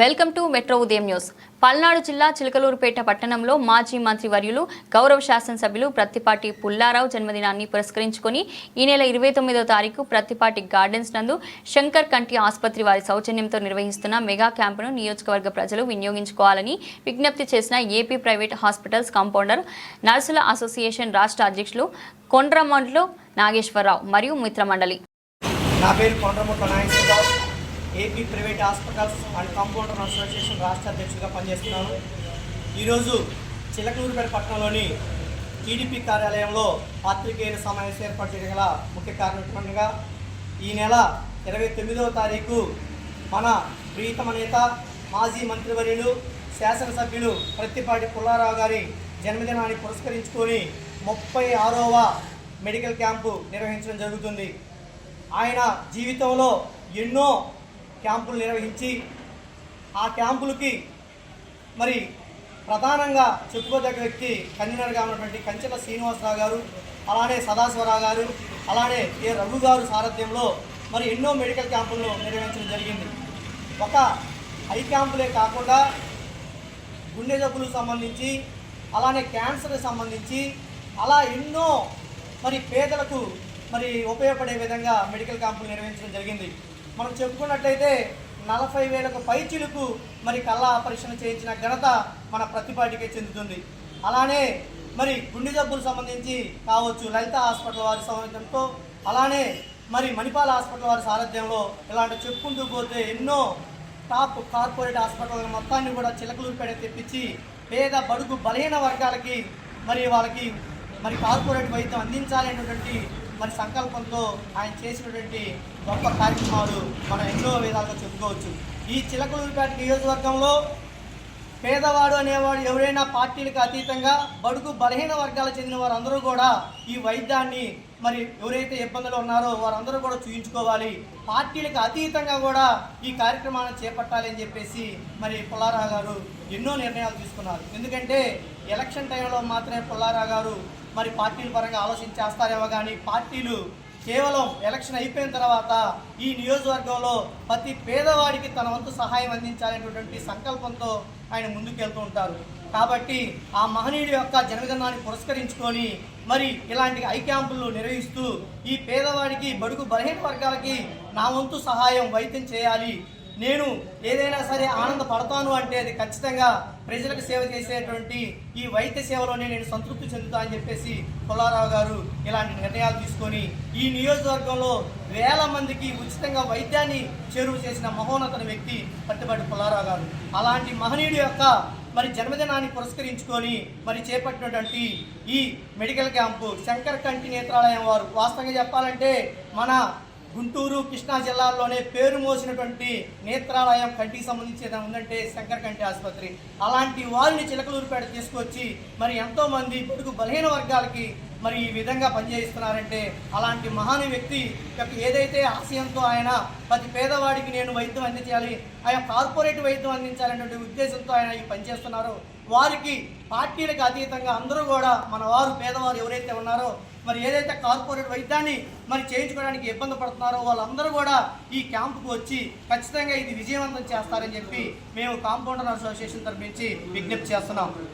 Welcome to metro ఉదయం news. Palnadu జిల్లా చిలకలూరుపేట పట్టణంలో మాజీ మంత్రి వర్యులు గౌరవ శాసనసభ్యులు ప్రత్తిపాటి పుల్లారావు జన్మదినాన్ని పురస్కరించుకొని ఈ నెల ఇరవై తొమ్మిదో తారీఖు ప్రత్తిపాటి గార్డెన్స్ నందు శంకర్ కంటి ఆసుపత్రి వారి సౌజన్యంతో నిర్వహిస్తున్న మెగా క్యాంపును నియోజకవర్గ ప్రజలు వినియోగించుకోవాలని విజ్ఞప్తి చేసిన ఏపీ ప్రైవేట్ హాస్పిటల్స్ కాంపౌండర్ నర్సుల అసోసియేషన్ రాష్ట్ర అధ్యక్షులు కొండ్రమండ్లో నాగేశ్వరరావు మరియు మిత్రమండలి. నా పేరు Nageswararao. AP private hospitals and compounder association రాష్ట్ర అధ్యక్షుడిగా పనిచేస్తున్నాను ఈరోజు చిలకలూరుపేట పట్టణంలోని టీడీపీ కార్యాలయంలో పాత్రికేయుల సమావేశం ఏర్పాటు చేయగల గల ముఖ్య కారణంగా ఈ నెల ఇరవై తొమ్మిదవ తారీఖు మన ప్రీతమ నేత మాజీ మంత్రివర్యులు శాసనసభ్యులు ప్రత్తిపాటి పుల్లారావు గారి జన్మదినాన్ని పురస్కరించుకొని ముప్పై ఆరవ మెడికల్ క్యాంపు నిర్వహించడం జరుగుతుంది. ఆయన జీవితంలో ఎన్నో క్యాంపులు నిర్వహించి ఆ క్యాంపులకి మరి ప్రధానంగా చెప్పుకోదగ్గ వ్యక్తి కన్వీనర్గా ఉన్నటువంటి కంచెల శ్రీనివాసరావు గారు అలానే సదాశివరావు గారు అలానే ఏ రఘు గారు సారథ్యంలో మరి ఎన్నో మెడికల్ క్యాంపులను నిర్వహించడం జరిగింది. ఒక ఐ క్యాంపులే కాకుండా గుండె జబ్బులకు సంబంధించి అలానే క్యాన్సర్కి సంబంధించి అలా ఎన్నో మరి పేదలకు మరి ఉపయోగపడే విధంగా మెడికల్ క్యాంపులు నిర్వహించడం జరిగింది. మనం చెప్పుకున్నట్లయితే నలభై వేలకు పైచిలుకు మరి కళ్ళ ఆపరేషన్ చేయించిన ఘనత మన ప్రతిపాటికే చెందుతుంది. అలానే మరి గుండె జబ్బులు సంబంధించి కావచ్చు లలిత హాస్పిటల్ వారి సంబంధంతో అలానే మరి మణిపాల్ హాస్పిటల్ వారి సారథ్యంలో ఇలాంటి చెప్పుకుంటూ పోతే ఎన్నో టాప్ కార్పొరేట్ హాస్పిటల్ మొత్తాన్ని కూడా చిలకలూరుపేట తెప్పించి పేద బడుగు బలహీన వర్గాలకి మరి వాళ్ళకి మరి కార్పొరేట్ వైద్యం అందించాలి అనేటువంటి మరి సంకల్పంతో ఆయన చేసినటువంటి గొప్ప కార్యక్రమాలు మనం ఎన్నో విధాలుగా చెప్పుకోవచ్చు. ఈ చిలకలూరిపేట నియోజకవర్గంలో పేదవాడు అనేవాడు ఎవరైనా పార్టీలకు అతీతంగా బడుగు బలహీన వర్గాలకు చెందిన వారందరూ కూడా ఈ వైద్యాన్ని మరి ఎవరైతే ఇబ్బందులు ఉన్నారో వారందరూ కూడా చూయించుకోవాలి. పార్టీలకు అతీతంగా కూడా ఈ కార్యక్రమాన్ని చేపట్టాలి అని చెప్పేసి మరి పుల్లారావు గారు ఎన్నో నిర్ణయాలు తీసుకున్నారు. ఎందుకంటే ఎలక్షన్ టైంలో మాత్రమే పుల్లారావు గారు మరి పార్టీల పరంగా ఆలోచించేస్తారేమో కానీ పార్టీలు కేవలం ఎలక్షన్ అయిపోయిన తర్వాత ఈ నియోజకవర్గంలో ప్రతి పేదవాడికి తన వంతు సహాయం అందించాలనేటువంటి సంకల్పంతో ఆయన ముందుకెళ్తూ ఉంటారు. కాబట్టి ఆ మహనీయుడి యొక్క జన్మదినాన్ని పురస్కరించుకొని మరి ఇలాంటి ఐ క్యాంపులు నిర్వహిస్తూ ఈ పేదవాడికి బడుగు బలహీన వర్గాలకి నా వంతు సహాయం వైద్యం చేయాలి నేను ఏదైనా సరే ఆనందపడతాను అంటే అది ఖచ్చితంగా ప్రజలకు సేవ చేసేటువంటి ఈ వైద్య సేవలోనే నేను సంతృప్తి చెందుతా అని చెప్పేసి పుల్లారావు గారు ఇలాంటి నిర్ణయాలు తీసుకొని ఈ నియోజకవర్గంలో వేల మందికి ఉచితంగా వైద్యాన్ని చేరువ చేసిన మహోన్నత వ్యక్తి పట్టుబడి పుల్లారావు గారు. అలాంటి మహనీయుడి యొక్క మరి జన్మదినాన్ని పురస్కరించుకొని మరి చేపట్టినటువంటి ఈ మెడికల్ క్యాంపు శంకర్ కంటి నేత్రాలయం వారు. వాస్తవంగా చెప్పాలంటే మన గుంటూరు కృష్ణా జిల్లాల్లోనే పేరు మోసినటువంటి నేత్రాలయం కంటికి సంబంధించి ఏదైనా ఉందంటే శంకర్ కంటి ఆసుపత్రి. అలాంటి వారిని చిలకలూరుపేట తీసుకొచ్చి మరి ఎంతోమంది బడుగు బలహీన వర్గాలకి మరి ఈ విధంగా పనిచేస్తున్నారంటే అలాంటి మహాన్ వ్యక్తి యొక్క ఏదైతే ఆశయంతో ఆయన ప్రతి పేదవాడికి నేను వైద్యం అందించాలి ఆయన కార్పొరేట్ వైద్యం అందించాలనేటువంటి ఉద్దేశంతో ఆయన ఈ పనిచేస్తున్నారో వారికి పార్టీలకు అతీతంగా అందరూ కూడా మన వారు పేదవారు ఎవరైతే ఉన్నారో మరి ఏదైతే కార్పొరేట్ వైద్యాన్ని మరి చేయించుకోవడానికి ఇబ్బంది పడుతున్నారో వాళ్ళందరూ కూడా ఈ క్యాంపుకు వచ్చి ఖచ్చితంగా ఇది విజయవంతం చేస్తారని చెప్పి మేము కాంపౌండర్ అసోసియేషన్ తరపించి నుంచి విజ్ఞప్తి చేస్తున్నాం.